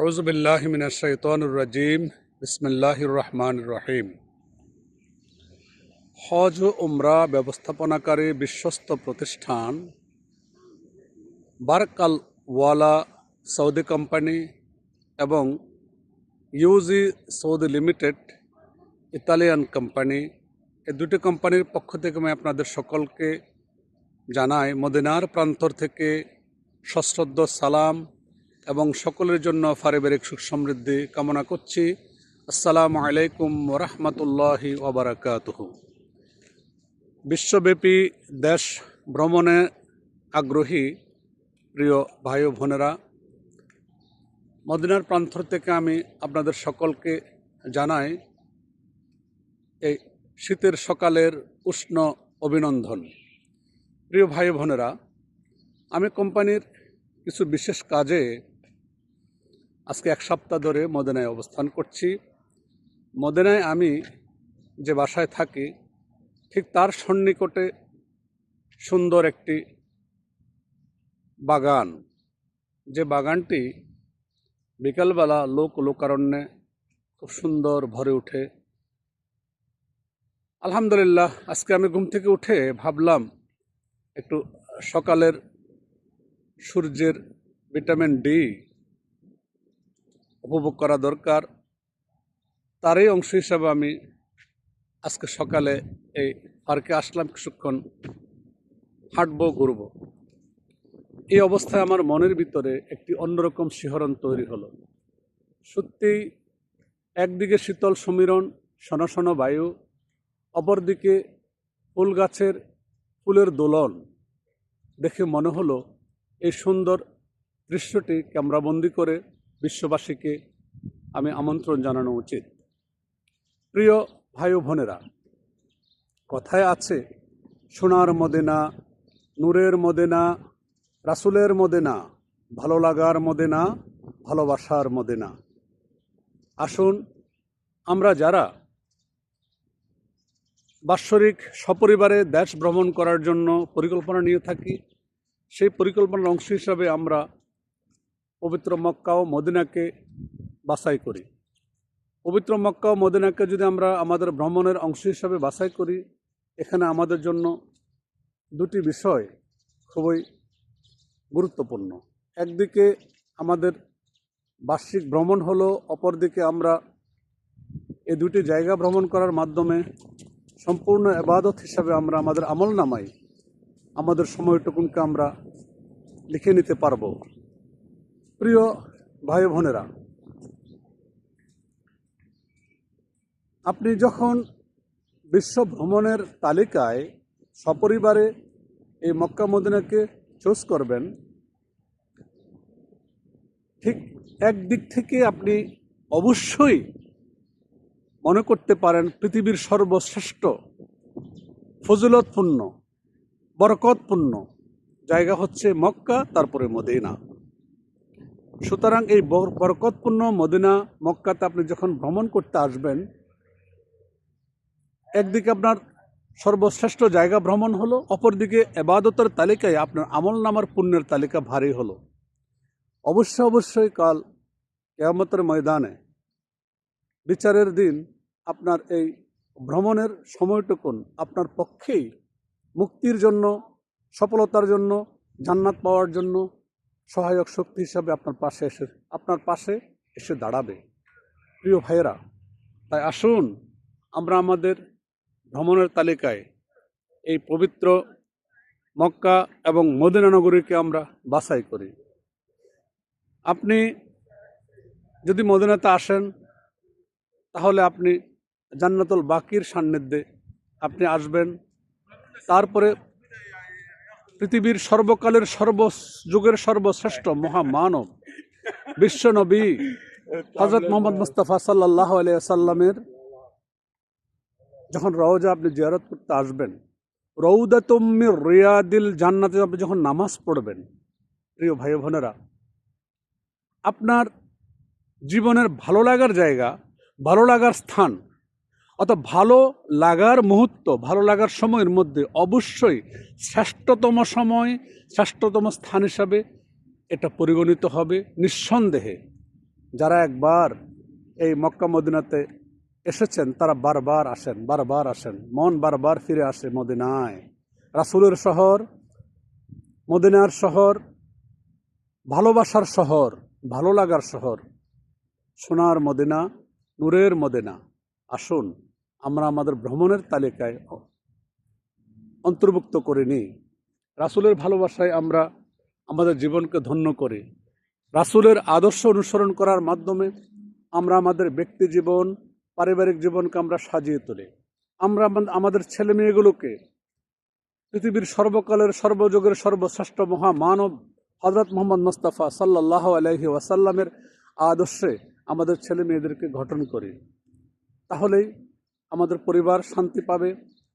আউজ বিল্লাহ মিনাশাইতানুর রাজিম। বিসমিল্লাহির রহমানির রহিম। হজ ও উমরা ব্যবস্থাপনাকারী বিশ্বস্ত প্রতিষ্ঠান বারকাল ওয়ালা সৌদি কোম্পানি এবং ইউজি সৌদি লিমিটেড ইতালিয়ান কোম্পানি। এই দুটি কোম্পানির পক্ষ থেকে আমি আপনাদের সকলকে জানাই, মদিনার প্রান্তর থেকে সশ্রদ্ধ সালাম এবং সকলের জন্য পারিবারিক সুখ সমৃদ্ধি কামনা করছি। আসসালামু আলাইকুম রহমতুল্লাহি ওবরাকাতুহ। বিশ্বব্যাপী দেশ ভ্রমণে আগ্রহী প্রিয় ভাই বোনেরা, মদিনার প্রান্তর থেকে আমি আপনাদের সকলকে জানাই এই শীতের সকালের উষ্ণ অভিনন্দন। প্রিয় ভাই বোনেরা, আমি কোম্পানির কিছু বিশেষ কাজে আজকে এক সপ্তাহ ধরে মদিনায় অবস্থান করছি। মদিনায় আমি যে বাসায় থাকি, ঠিক তার সন্নিকটে সুন্দর একটি বাগান। যে বাগানটি বিকালবেলা লোক লোকারণ্যে খুব সুন্দর ভরে ওঠে আলহামদুলিল্লাহ, আজকে আমি ঘুম থেকে উঠে ভাবলাম, একটু সকালের সূর্যের ভিটামিন ডি উপভোগ করা দরকার। তারই অংশ হিসাবে আমি আজকে সকালে এই পার্কে আসলাম, কিছুক্ষণ হাঁটবো, ঘুরবো। এই অবস্থায় আমার মনের ভিতরে একটি অন্যরকম শিহরণ তৈরি হলো। সত্যি, একদিকে শীতল সমীরণ, শন বায়ু, অপরদিকে ফুল গাছের ফুলের দোলন। দেখে মনে হলো, এই সুন্দর দৃশ্যটি ক্যামেরাবন্দি করে বিশ্ববাসীকে আমি আমন্ত্রণ জানানো উচিত। প্রিয় ভাই বোনেরা, কথায় আছে, সোনার মদেনা, নূরের মদেনা, রাসুলের মদেনা, ভালো লাগার মদেনা, ভালোবাসার মদেনা। আসুন, আমরা যারা বাৎসরিক সপরিবারে দেশ ভ্রমণ করার জন্য পরিকল্পনা নিয়ে থাকি, সেই পরিকল্পনার অংশ হিসাবে আমরা পবিত্র মক্কা ও মদিনাকে বাছাই করি। পবিত্র মক্কা ও মদিনাকে যদি আমরা আমাদের ভ্রমণের অংশ হিসাবে বাছাই করি, এখানে আমাদের জন্য দুটি বিষয় খুবই গুরুত্বপূর্ণ। একদিকে আমাদের বার্ষিক ভ্রমণ হলো, অপরদিকে আমরা এই দুটি জায়গা ভ্রমণ করার মাধ্যমে সম্পূর্ণ এবাদত হিসাবে আমরা আমাদের আমল নামাই আমাদের সময়টুকুনকে আমরা লিখে নিতে পারব। প্রিয় ভাই বোনেরা, আপনি যখন বিশ্ব ভ্রমণের তালিকায় সপরিবারে এই মক্কা মদিনাকে চুজ করবেন, ঠিক একদিক থেকে আপনি অবশ্যই মনে করতে পারেন পৃথিবীর সর্বশ্রেষ্ঠ, ফজিলতপূর্ণ, বরকতপূর্ণ জায়গা হচ্ছে মক্কা, তারপরে মদিনা। সুতরাং এই বর- বরকতপূর্ণ মদিনা, মক্কাতে আপনি যখন ভ্রমণ করতে আসবেন, একদিকে আপনার সর্বশ্রেষ্ঠ জায়গা ভ্রমণ হলো, অপরদিকে এবাদতের তালিকায় আপনার আমল নামার পুণ্যের তালিকা ভারী হলো। অবশ্যই অবশ্যই কাল কেয়ামতের ময়দানে বিচারের দিন আপনার এই ভ্রমণের সময়টুকুন আপনার পক্ষেই মুক্তির জন্য, সফলতার জন্য, জান্নাত পাওয়ার জন্য সহায়ক শক্তি হিসাবে আপনার পাশে এসে, আপনার পাশে এসে দাঁড়াবে। প্রিয় ভাইয়েরা, তাই আসুন আমরা আমাদের ভ্রমণের তালিকায় এই পবিত্র মক্কা এবং মদিনা নগরীকে আমরা বাছাই করি। আপনি যদি মদিনাতে আসেন, তাহলে আপনি জান্নাতুল বাকির সান্নিধ্যে আপনি আসবেন। তারপরে পৃথিবীর সর্বকালের সর্ব যুগের সর্বশ্রেষ্ঠ মহামানব, বিশ্বনবী হজরত মোহাম্মদ মুস্তাফা সাল্লাহ সাল্লামের যখন রওজা আপনি জিয়ারত করতে আসবেন রৌদা রিয়াদিল জান্নাতে আপনি যখন নামাজ পড়বেন, প্রিয় ভাই বোনেরা, আপনার জীবনের ভালো লাগার জায়গা, ভালো লাগার স্থান অর্থাৎ ভালো লাগার মুহূর্ত, ভালো লাগার সময়ের মধ্যে অবশ্যই শ্রেষ্ঠতম সময়, শ্রেষ্ঠতম স্থান হিসাবে এটা পরিগণিত হবে নিঃসন্দেহে। যারা একবার এই মক্কা মদিনাতে এসেছেন, তারা বারবার আসেন বারবার আসেন, মন বারবার ফিরে আসে মদিনায়। রাসুলের শহর, মদিনার শহর, ভালোবাসার শহর, ভালো লাগার শহর, সোনার মদিনা, নূরের মদিনা। আসুন। আমরা আমাদের ভ্রমণের তালিকায় অন্তর্ভুক্ত করে নিই রাসুলের ভালোবাসায় আমরা আমাদের জীবনকে ধন্য করি। রাসুলের আদর্শ অনুসরণ করার মাধ্যমে আমরা আমাদের ব্যক্তি জীবন, পারিবারিক জীবনকে আমরা সাজিয়ে তুলি। আমরা আমাদের ছেলে মেয়েগুলোকে পৃথিবীর সর্বকালের, সর্বযুগের সর্বশ্রেষ্ঠ মহামানব হজরত মোহাম্মদ মুস্তাফা সাল্লাহ আলহি ওয়াসাল্লামের আদর্শে আমাদের ছেলে মেয়েদেরকে গঠন করি। তাহলেই আমাদের পরিবার শান্তি পাবে,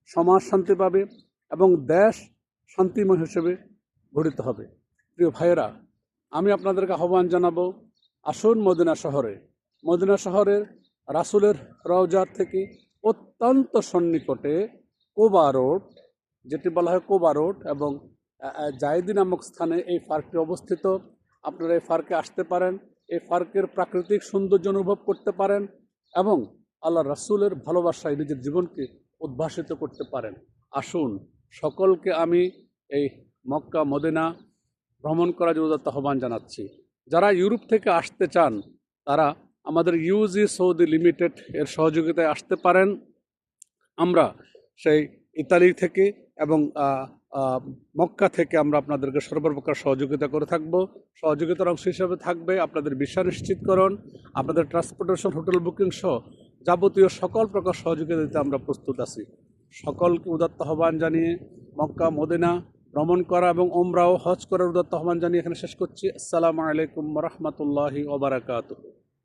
সমাজ শান্তি পাবে এবং দেশ শান্তিময় হিসেবে গঠিত হবে। প্রিয় ভাইয়েরা, আমি আপনাদেরকে আহ্বান জানাব, আসুন মদিনা শহরে। মদিনা শহরের রাসুলের রওজার থেকে অত্যন্ত সন্নিকটে কোবা রোড, যেটি বলা হয় কোবা রোড এবং জায়দি নামক স্থানে এই পার্কটি অবস্থিত। আপনারা এই পার্কে আসতে পারেন, এই পার্কের প্রাকৃতিক সৌন্দর্য অনুভব করতে পারেন এবং আল্লাহ রাসুলের ভালোবাসায় নিজের জীবনকে উদ্ভাসিত করতে পারেন। আসুন, সকলকে আমি এই মক্কা, মদিনা ভ্রমণ করার জন্য আহ্বান জানাচ্ছি। যারা ইউরোপ থেকে আসতে চান, তারা আমাদের ইউজি সৌদি লিমিটেড এর সহযোগিতায় আসতে পারেন। আমরা সেই ইতালি থেকে এবং মক্কা থেকে আমরা আপনাদেরকে সর্বপ্রকার সহযোগিতা করে থাকব। সহযোগিতার অংশ হিসাবে থাকবে আপনাদের বিষয় নিশ্চিতকরণ, আপনাদের ট্রান্সপোর্টেশন হোটেল বুকিং সহ যাবতীয় সকল প্রকার সহযোগিতা দিতে আমরা প্রস্তুত আছি। সকলকে উদাত্ত আহ্বান জানিয়ে মক্কা, মদিনা ভ্রমণ করা এবং ওমরাও হজ করার উদাত্ত আহ্বান জানিয়ে এখানে শেষ করছি। আসসালামু আলাইকুম রহমতুল্লাহি ওবরাকাতুহ